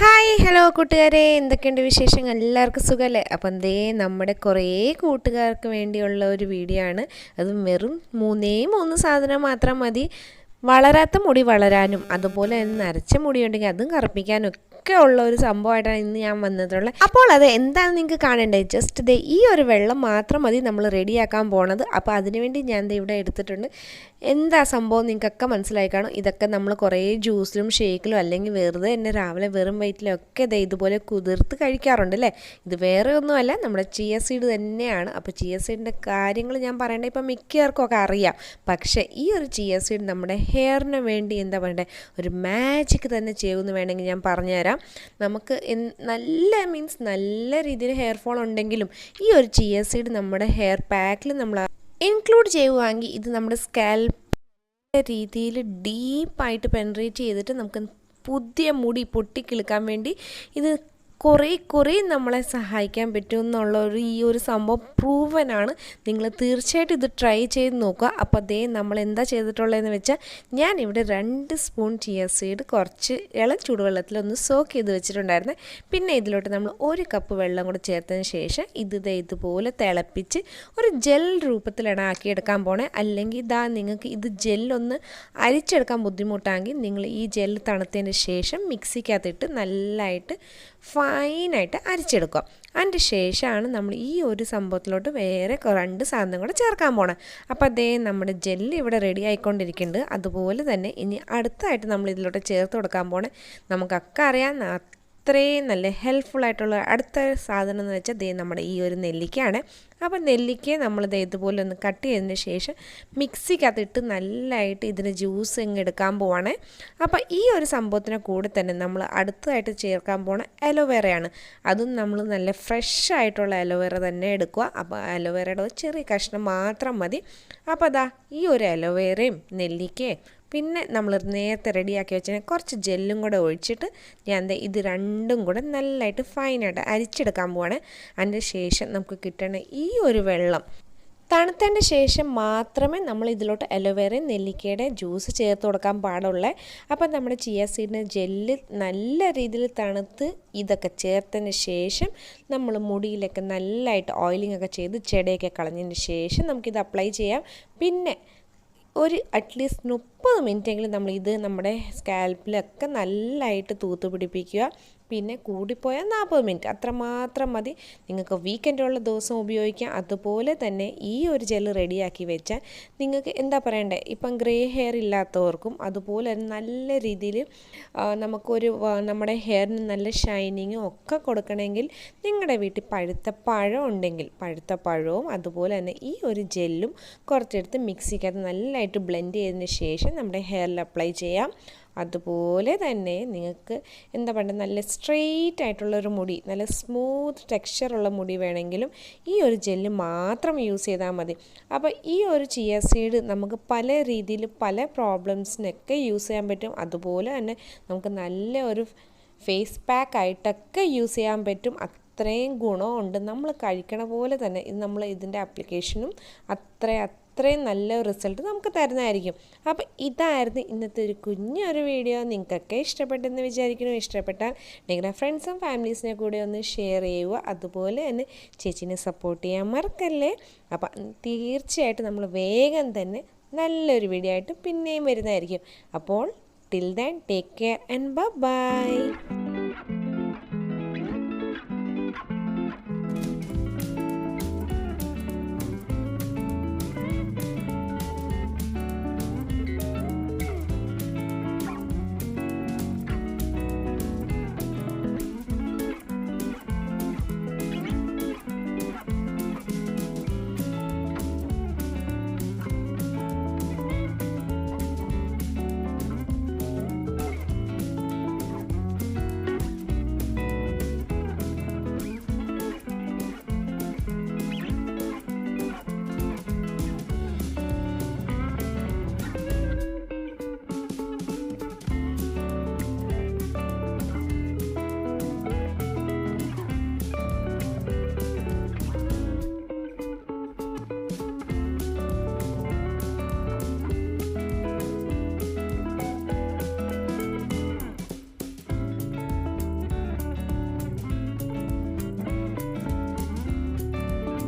Hi hello കൂട്ടുകാരെ. എന്തൊക്കെയുണ്ട് വിശേഷങ്ങൾ? എല്ലാവർക്കും സുഖമല്ലേ അപ്പം ദേ നമ്മുടെ കുറേ കൂട്ടുകാർക്ക് വേണ്ടിയുള്ള ഒരു വീഡിയോ ആണ്. അത് വെറും മൂന്നേ മൂന്ന് സാധനം മാത്രം മതി. വളരാത്ത മുടി വളരാനും അതുപോലെ തന്നെ നരച്ച മുടിയുണ്ടെങ്കിൽ അതും കറുപ്പിക്കാനും ഒക്കെ ഉള്ള ഒരു സംഭവമായിട്ടാണ് ഇന്ന് ഞാൻ വന്നിട്ടുള്ളത് അപ്പോൾ അത് എന്താണ് നിങ്ങൾക്ക് കാണേണ്ടത് ജസ്റ്റ് ദേ ഈ ഒരു വെള്ളം മാത്രം മതി നമ്മൾ റെഡിയാക്കാൻ പോണത്. അപ്പോൾ അതിനുവേണ്ടി ഞാൻ ഇവിടെ എടുത്തിട്ടുണ്ട്. എന്താ സംഭവം നിങ്ങൾക്കൊക്കെ മനസ്സിലായി കാണും? ഇതൊക്കെ നമ്മൾ കുറേ ജ്യൂസിലും ഷേക്കിലും അല്ലെങ്കിൽ വെറുതെ തന്നെ രാവിലെ വെറും വയറ്റിലും ഒക്കെ ഇതേ ഇതുപോലെ കുതിർത്ത് കഴിക്കാറുണ്ട് അല്ലേ? ഇത് വേറെ ഒന്നുമല്ല നമ്മുടെ ചിയ സീഡ് തന്നെയാണ്. അപ്പോൾ ചിയ സീഡിന്റെ കാര്യങ്ങൾ ഞാൻ പറയേണ്ടത് ഇപ്പം മിക്കവർക്കും ഒക്കെ അറിയാം. പക്ഷേ ഈ ഒരു ചിയ സീഡ് നമ്മുടെ ഹെയറിന് വേണ്ടി എന്താ പറയണ്ടേ? ഒരു മാജിക് തന്നെ ചെയ്യുമെന്ന് വേണമെങ്കിൽ ഞാൻ പറഞ്ഞുതരാം. നമുക്ക് നല്ല മീൻസ് നല്ല രീതിയിൽ ഹെയർ ഫോൾ ഉണ്ടെങ്കിലും ഈ ഒരു ചിയ സീഡ് നമ്മുടെ ഹെയർ പാക്കിൽ നമ്മൾ ഇൻക്ലൂഡ് ചെയ്യുവാണെങ്കിൽ ഇത് നമ്മുടെ സ്കാൽപ്പ് രീതിയിൽ ഡീപ്പായിട്ട് പെൻട്രേറ്റ് ചെയ്തിട്ട് നമുക്ക് പുതിയ മുടി പൊട്ടിക്കിളുക്കാൻ വേണ്ടി ഇത് കുറേ കുറേ നമ്മളെ സഹായിക്കാൻ പറ്റും എന്നുള്ള ഒരു ഈ ഒരു സംഭവം പ്രൂവനാണ് നിങ്ങൾ തീർച്ചയായിട്ടും ഇത് ട്രൈ ചെയ്ത് നോക്കുക. അപ്പോൾ അതേ നമ്മൾ എന്താ ചെയ്തിട്ടുള്ളതെന്ന് വെച്ചാൽ ഞാൻ ഇവിടെ രണ്ട് സ്പൂൺ ചിയ സീഡ് കുറച്ച് ഇളം ചൂടുവെള്ളത്തിൽ ഒന്ന് സോക്ക് ചെയ്ത് വെച്ചിട്ടുണ്ടായിരുന്നു. പിന്നെ ഇതിലോട്ട് നമ്മൾ ഒരു കപ്പ് വെള്ളം കൂടെ ചേർത്തതിന് ശേഷം ഇത് ഇതുപോലെ തിളപ്പിച്ച് ഒരു ജെൽ രൂപത്തിലാണ് ആക്കിയെടുക്കാൻ പോണേ. അല്ലെങ്കിൽ ഇതാ നിങ്ങൾക്ക് ഇത് ജെല്ലൊന്ന് അരിച്ചെടുക്കാൻ ബുദ്ധിമുട്ടാണെങ്കിൽ നിങ്ങൾ ഈ ജെൽ തണുത്തതിന് ശേഷം മിക്സിക്കകത്തിട്ട് നല്ലതായിട്ട് ഫൈനായിട്ട് അരിച്ചെടുക്കുക. അതിന്റെ ശേഷമാണ് നമ്മൾ ഈ ഒരു സംഭവത്തിലോട്ട് വേറെ രണ്ട് സാധനം കൂടെ ചേർക്കാൻ പോകണം അപ്പോൾ അതേ നമ്മുടെ ജെല്ലി ഇവിടെ റെഡി ആയിക്കൊണ്ടിരിക്കുന്നുണ്ട്. അതുപോലെ തന്നെ ഇനി അടുത്തായിട്ട് നമ്മൾ ഇതിലോട്ട് ചേർത്ത് കൊടുക്കാൻ പോണേ. നമുക്കൊക്കെ അറിയാം അത്രയും നല്ല ഹെൽപ്ഫുൾ ആയിട്ടുള്ള അടുത്ത സാധനം എന്ന് വെച്ചാൽ ദേ നമ്മുടെ ഈ ഒരു നെല്ലിക്കയാണ്. അപ്പോൾ നെല്ലിക്ക നമ്മൾ ദേ ഇതുപോലെ ഒന്ന് കട്ട് ചെയ്തതിന് ശേഷം മിക്സിക്കകത്തിട്ട് നല്ലതായിട്ട് ഇതിന് ജ്യൂസ് ഇങ്ങ് എടുക്കാൻ പോവാണ്. അപ്പോൾ ഈ ഒരു സംഭവത്തിന് കൂടെ തന്നെ നമ്മൾ അടുത്തതായിട്ട് ചേർക്കാൻ പോണ അലോവേറയാണ്. അതും നമ്മൾ നല്ല ഫ്രഷ് ആയിട്ടുള്ള അലോവേറ തന്നെ എടുക്കുക. അപ്പോൾ അലോവേറയുടെ ചെറിയ കഷ്ണം മാത്രം മതി. അപ്പോൾ അതാ ഈ ഒരു അലോവേറയും നെല്ലിക്കയും പിന്നെ നമ്മൾ നേരത്തെ റെഡിയാക്കി വെച്ചാൽ കുറച്ച് ജെല്ലും കൂടെ ഒഴിച്ചിട്ട് ഞാൻ ഇത് രണ്ടും കൂടെ നല്ലതായിട്ട് ഫൈനായിട്ട് അരിച്ചെടുക്കാൻ പോവാണ്. അതിന്റെ ശേഷം നമുക്ക് കിട്ടണ ഈ ഒരു വെള്ളം. തണുത്തതിന്റെ ശേഷം മാത്രമേ നമ്മൾ ഇതിലോട്ട് അലോവേറയും നെല്ലിക്കയുടെ ജ്യൂസ് ചേർത്ത് കൊടുക്കാൻ പാടുള്ളൂ. അപ്പം നമ്മുടെ ചിയ സീഡിന് ജെല്ല് നല്ല രീതിയിൽ തണുത്ത് ഇതൊക്കെ ചേർത്തതിന് ശേഷം നമ്മൾ മുടിയിലൊക്കെ നല്ലതായിട്ട് ഓയിലിംഗ് ഒക്കെ ചെയ്ത് ചെടയൊക്കെ കളഞ്ഞതിന് ശേഷം നമുക്കിത് അപ്ലൈ ചെയ്യാം. പിന്നെ ഒരു അറ്റ്ലീസ്റ്റ് മുപ്പത് മിനിറ്റെങ്കിലും നമ്മൾ ഇത് നമ്മുടെ സ്കാൽപ്പിലൊക്കെ നല്ലതായിട്ട് തൂത്ത് പിടിപ്പിക്കുക. പിന്നെ കൂടിപ്പോയാൽ നാൽപ്പത് മിനിറ്റ്. അത്രമാത്രം മതി. നിങ്ങൾക്ക് വീക്കെൻഡുള്ള ദിവസം ഉപയോഗിക്കാം. അതുപോലെ തന്നെ ഈ ഒരു ജെല്ല് റെഡിയാക്കി വെച്ചാൽ നിങ്ങൾക്ക് എന്താ പറയണ്ടേ? ഇപ്പം ഗ്രേ ഹെയർ ഇല്ലാത്തവർക്കും അതുപോലെ നല്ല രീതിയിൽ നമുക്കൊരു നമ്മുടെ ഹെയറിന് നല്ല ഷൈനിങ്ങും ഒക്കെ കൊടുക്കണമെങ്കിൽ നിങ്ങളുടെ വീട്ടിൽ പഴുത്ത പഴം ഉണ്ടെങ്കിൽ പഴുത്ത പഴവും അതുപോലെ തന്നെ ഈ ഒരു ജെല്ലും കുറച്ചെടുത്ത് മിക്സിക്കകത്ത് നല്ലതായിട്ട് ബ്ലെൻഡ് ചെയ്തതിന് ശേഷം നമ്മുടെ ഹെയറിൽ അപ്ലൈ ചെയ്യാം. അതുപോലെ തന്നെ നിങ്ങൾക്ക് എന്താ പറയുക നല്ല സ്ട്രെയിറ്റ് ആയിട്ടുള്ളൊരു മുടി നല്ല സ്മൂത്ത് ടെക്സ്ചറുള്ള മുടി വേണമെങ്കിലും ഈ ഒരു ജെല്ല് മാത്രം യൂസ് ചെയ്താൽ മതി. അപ്പോൾ ഈ ഒരു ചിയ സീഡ് നമുക്ക് പല രീതിയിൽ പല പ്രോബ്ലംസിനൊക്കെ യൂസ് ചെയ്യാൻ പറ്റും. അതുപോലെ തന്നെ നമുക്ക് നല്ല ഒരു ഫേസ് പാക്ക് ആയിട്ടൊക്കെ യൂസ് ചെയ്യാൻ പറ്റും. അത്രയും ഗുണമുണ്ട്. നമ്മൾ കഴിക്കണ പോലെ തന്നെ ഇത് നമ്മൾ ഇതിന്റെ ആപ്ലിക്കേഷനും അത്ര അത്രയും നല്ല റിസൾട്ട് നമുക്ക് തരുന്നതായിരിക്കും. അപ്പോൾ ഇതായിരുന്നു ഇന്നത്തെ ഒരു കുഞ്ഞൊരു വീഡിയോ നിങ്ങൾക്കൊക്കെ ഇഷ്ടപ്പെട്ടെന്ന് വിചാരിക്കുന്നു. ഇഷ്ടപ്പെട്ടാൽ നിങ്ങളുടെ ഫ്രണ്ട്സും ഫാമിലീസിനെ കൂടെ ഒന്ന് ഷെയർ ചെയ്യുക. അതുപോലെ തന്നെ ചേച്ചിനെ സപ്പോർട്ട് ചെയ്യാൻ മറക്കല്ലേ? അപ്പം തീർച്ചയായിട്ടും നമ്മൾ വേഗം തന്നെ നല്ലൊരു വീഡിയോ ആയിട്ട് പിന്നെയും വരുന്നതായിരിക്കും. അപ്പോൾ till then take care and bye